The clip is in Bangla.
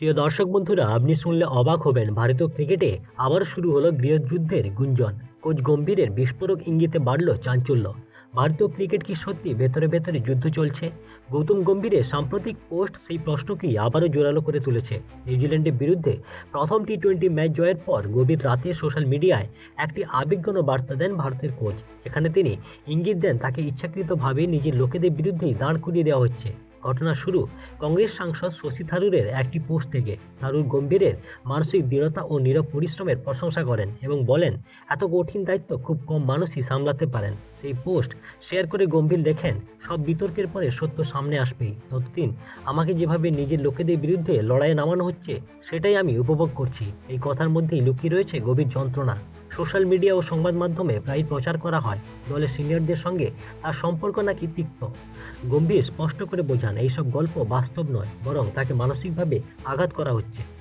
প্রিয় দর্শক বন্ধুরা, আপনি শুনলে অবাক হবেন। ভারতীয় ক্রিকেটে আবার শুরু হলো গৃহযুদ্ধের গুঞ্জন। কোচ গম্ভীরের বিস্ফোরক ইঙ্গিতে বাড়ল চাঞ্চল্য। ভারতীয় ক্রিকেট কি সত্যি ভেতরে ভেতরে যুদ্ধ চলছে? গৌতম গম্ভীরের সাম্প্রতিক পোস্ট সেই প্রশ্নকেই আবারও জোরালো করে তুলেছে। নিউজিল্যান্ডের বিরুদ্ধে প্রথম টি টোয়েন্টি ম্যাচ জয়ের পর গভীর রাতে সোশ্যাল মিডিয়ায় একটি আবেগঘন বার্তা দেন ভারতের কোচ। যেখানে তিনি ইঙ্গিত দেন, তাকে ইচ্ছাকৃতভাবে নিজের লোকেদের বিরুদ্ধেই দাঁড় করিয়ে দেওয়া হচ্ছে। ঘটনা শুরু কংগ্রেস সাংসদ শশী থারুরের একটি পোস্ট থেকে। থারুর গম্ভীরের মানসিক দৃঢ়তা ও নীরব পরিশ্রমের প্রশংসা করেন এবং বলেন, এত কঠিন দায়িত্ব খুব কম মানুষই সামলাতে পারেন। সেই পোস্ট শেয়ার করে গম্ভীর লেখেন সব বিতর্কের পরে সত্য সামনে আসবেই ততদিন আমাকে যেভাবে নিজের লোকেদের বিরুদ্ধে লড়াইয়ে নামানো হচ্ছে, সেটাই আমি উপভোগ করছি। এই কথার মধ্যেই লুকিয়ে রয়েছে গভীর যন্ত্রণা। সোশ্যাল মিডিয়া ও সংবাদ মাধ্যমে প্রায় প্রচার করা হয়। দলের সিনিয়রদের সঙ্গে তার সম্পর্ক নাকি তিক্ত? গম্ভীর, স্পষ্ট করে বোঝান, এইসব গল্প বাস্তব নয়, বরং তাকে মানসিকভাবে আঘাত করা হচ্ছে।